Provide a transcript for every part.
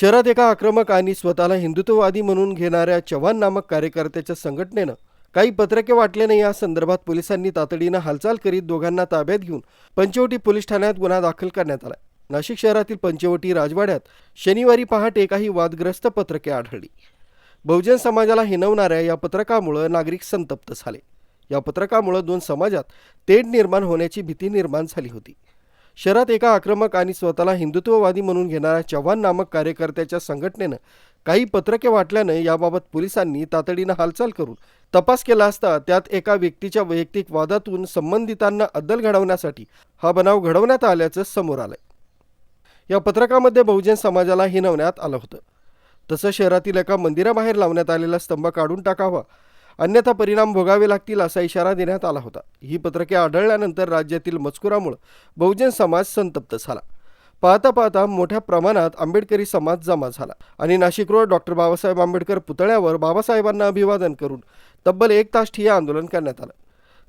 शहरात एका आक्रमक आणि स्वतःला हिंदुत्ववादी म्हणून घेणाऱ्या चव्हाण नामक कार्यकर्त्याच्या संघटनेनं काही पत्रके वाटले नाही. या संदर्भात पोलिसांनी तातडीनं हालचाल करीत दोघांना ताब्यात घेऊन पंचवटी पोलीस ठाण्यात गुन्हा दाखल करण्यात आला. नाशिक शहरातील पंचवटी राजवाड्यात शनिवारी पहाटे काही वादग्रस्त पत्रके आढळली. बहुजन समाजाला हिनवणाऱ्या या पत्रकामुळं नागरिक संतप्त झाले. या पत्रकामुळं दोन समाजात तेढ निर्माण होण्याची भीती निर्माण झाली होती. शहरात एका आक्रमक आणि स्वतःला हिंदुत्ववादी म्हणून घेणाऱ्या चव्हाण नामक कार्यकर्त्याच्या संघटनेनं काही पत्रके वाटल्यानं याबाबत पोलिसांनी तातडीनं हालचाल करून तपास केला असता त्यात एका व्यक्तीच्या वैयक्तिक वादातून संबंधितांना अद्दल घडवण्यासाठी हा बनाव घडवण्यात आल्याचं समोर आलंय. या पत्रकामध्ये बहुजन समाजाला हिनवण्यात आलं होतं. तसं शहरातील एका मंदिराबाहेर लावण्यात आलेला स्तंभ काढून टाकावा अन्यथा परिणाम भोगावे लागतील असा इशारा देण्यात आला होता. ही पत्रके आढळल्यानंतर राज्यातील मजकुरामुळं बहुजन समाज संतप्त झाला. पाहता पाहता मोठ्या प्रमाणात आंबेडकरी समाज जमा झाला आणि नाशिक रोड डॉक्टर बाबासाहेब आंबेडकर पुतळ्यावर बाबासाहेबांना अभिवादन करून तब्बल एक तास ठिय्या आंदोलन करण्यात आलं.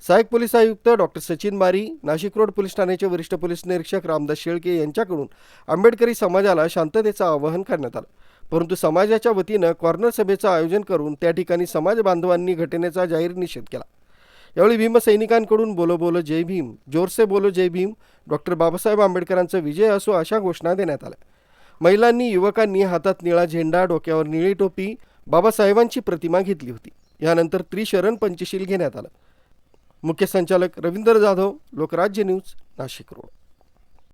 सहाय्यक पोलीस आयुक्त doctor Sachin Mari Nashik road police ठाण्याचे वरिष्ठ पोलीस निरीक्षक रामदास शेळके यांच्याकडून आंबेडकरी समाजाला शांततेचं आवाहन करण्यात आलं. परंतु समाजाच्या वतीनं कॉर्नर सभेचं आयोजन करून त्या ठिकाणी समाज बांधवांनी घटनेचा जाहीर निषेध केला. यावेळी भीमसैनिकांकडून बोलो बोलो जय भीम जोरसे बोलो जय भीम डॉक्टर बाबासाहेब आंबेडकरांचा विजय असो अशा घोषणा देण्यात आल्या. महिलांनी युवकांनी हातात निळा झेंडा डोक्यावर निळी टोपी बाबासाहेबांची प्रतिमा घेतली होती. यानंतर त्रिशरण पंचशील घेण्यात आलं. मुख्य संचालक रवींद्र जाधव लोकराज्य न्यूज नाशिक रोड.